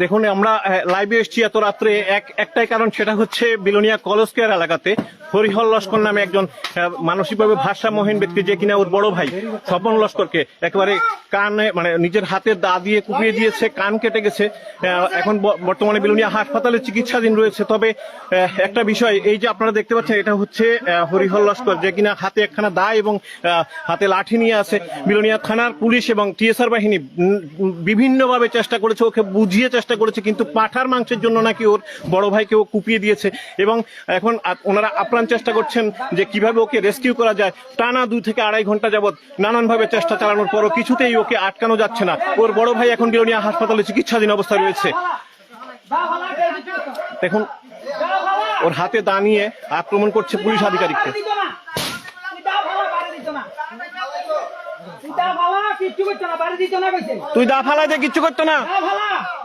দেখুন, আমরা লাইভে এসেছি এত রাত্রে। এক, একটাই কারণ, সেটা হচ্ছে বিলোনিয়া কলস্কেয়ার এলাকাতে হরিহর লস্কর নামে একজন মানসিকভাবে ভারসাম্যহীন ব্যক্তি যে কিনা ওর বড় ভাই, স্বপন লস্করকে একেবারে কানে মানে নিজের হাতে দা দিয়ে কুপিয়ে দিয়েছে, কান কেটে গেছে। এখন বর্তমানে বিলোনিয়া হাসপাতালে চিকিৎসাধীন রয়েছে। তবে একটা বিষয়, এই যে আপনারা দেখতে পাচ্ছেন, এটা হচ্ছে হরিহর লস্কর, যে কিনা হাতে একখানা দা এবং হাতে লাঠি নিয়ে আছে। বিলোনিয়া থানার পুলিশ এবং টিএসআর বাহিনী বিভিন্নভাবে চেষ্টা করেছে ওকে বুঝিয়ে চেষ্টা করেছে, কিন্তু পাঠার মাংসের জন্য নাকি ওর বড় ভাইকে ও কুপিয়ে দিয়েছে। এবং এখন ওনারা আপ্রাণ চেষ্টা করছেন যে কীভাবে ওকে রেস্কিউ করা যায়। টানা দুই থেকে আড়াই ঘণ্টা যাবৎ নানানভাবে চেষ্টা চালানোর পরও কিছুতেই ওকে আটকানো যাচ্ছে না। ওর বড় ভাই এখন বিলোনিয়া হাসপাতালে চিকিৎসাধীন অবস্থায় রয়েছে। দেখুন, ওর হাতে দা নিয়ে আক্রমণ করছে পুলিশ আধিকারিককে। তুই দা ফালাই দে কিচ্ছু করতো না।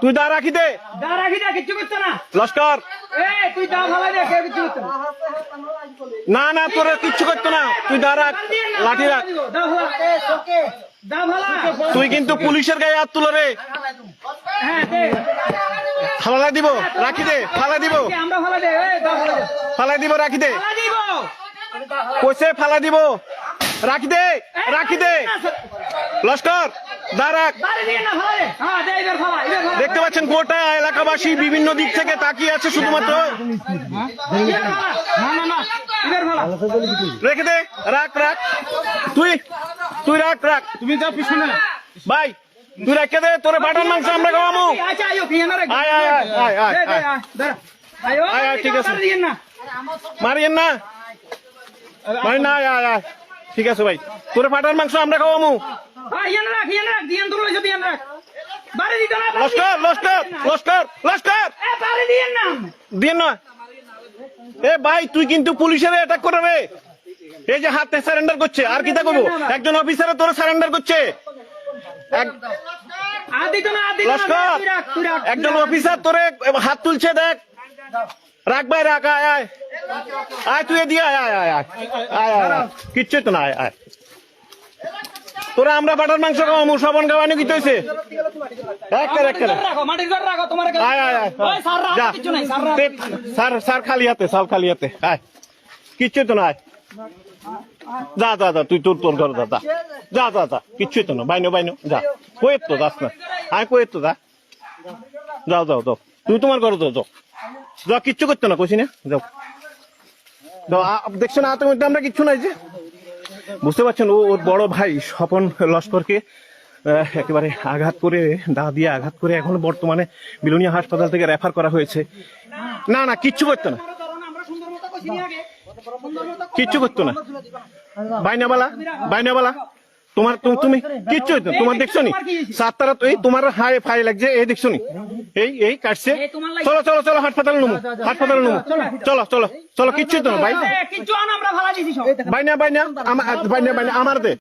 তুই দা রাখি দে। দা রাখি দে কিচ্ছু করছ না। লস্কর। তুই দা ফালা দে কিচ্ছু করছ না। না তোর কিচ্ছু করতো না। তুই দা রাখ লাঠি রাখ। ফালা। ফালা। তুই কিন্তু পুলিশের গায়ে হাত তুলো রে। হ্যাঁ দে। ফালাই দিব রাখি দে ফালাই দিব। ফালা ফালা ফালাই দিব রাখি দে। ফালা দিব। কইছে ফালা দিব। রাখি দে রাখি দে। লস্কর দা রাখ বাড়ি দিয়ে না ফালা দে হ্যাঁ দে এবার ফালা এবার ফালা দেখতে পাচ্ছেন গোটা এলাকাবাসী বিভিন্ন দিক থেকে তাকিয়ে আছে শুধুমাত্র রেখে দে রাখ রাখ তুই তুই রাখ রাখ তুমি যাও পিছনে ভাই তুই রেখে দে তোরে বাটার মাংস আমরা আচ্ছা রাখ আয়, আয়, আয়, আয়, আয়, আয়। ঠিক আছে। না মারিয়েন না মারি না আয়, আয়, আয়। ঠিক আছে ভাই। তোর পাটার মাংস আমরা খাওয়ামু। লস্কর লস্কর লস্কর লস্কর। এ বাড়ি দিয়ে না। এ ভাই তুই কিন্তু পুলিশের অ্যাটাক করে রে। এই যে হাতে সারেন্ডার করছে আর কি করব একজন অফিসারে তোরা সারেন্ডার করছে। একজন অফিসার তোরে হাত তুলছে দেখ। রাখ ভাই রাখ আয় আয়। আয় তুই এদিকে আয় আয় আয় আয়। আয় আয় আয়। কিচ্ছু তো না আয় আয়। তোরা আমরা বাটার মাংস শ্রবণ হয়েছে আয় আয় ওই স্যার রাখ কিছু নাই স্যার খালি হাতে স্যার খালি হাতে। আয়। কিচ্ছু তো না আয়। যা যা যা তুই তোর তোর ঘর যা যা। যা যা যা কিচ্ছু তো না। বাইনো বাইনো যা। কয়ের তো যাস না। আয় কয়ের তো যা। যাও যাও যাও। তুই তোমার ঘরে যাও যাও। যা কিচ্ছু করতো না কইছি না? যাও। যাও, আ- দেখছ না হাতের মধ্যে আমরা কিচ্ছু নাই যে। বুঝতে পারছেন ও ওর বড় ভাই স্বপন লস্করকে একেবারে আঘাত করে দা দিয়ে আঘাত করে এখন বর্তমানে বিলোনিয়া হাসপাতাল থেকে রেফার করা হয়েছে। না না কিচ্ছু করতো না। কিচ্ছু করতো না। বাইনাবালা বাইনাবালা তোমার তুমি- কিচ্ছু হইতো তোমার দেখছ নি? সাত তারা তো এই তোমার হাই ফাই লাগছে এই দেখছ নি? এই এই কাটছে চলো চলো চলো হাসপাতাল নমু। হাসপাতাল নমু। চলো চলো চলো কিচ্ছু তো না ভাই। বাইনা আমার বাইনা বাইনা আমার দে।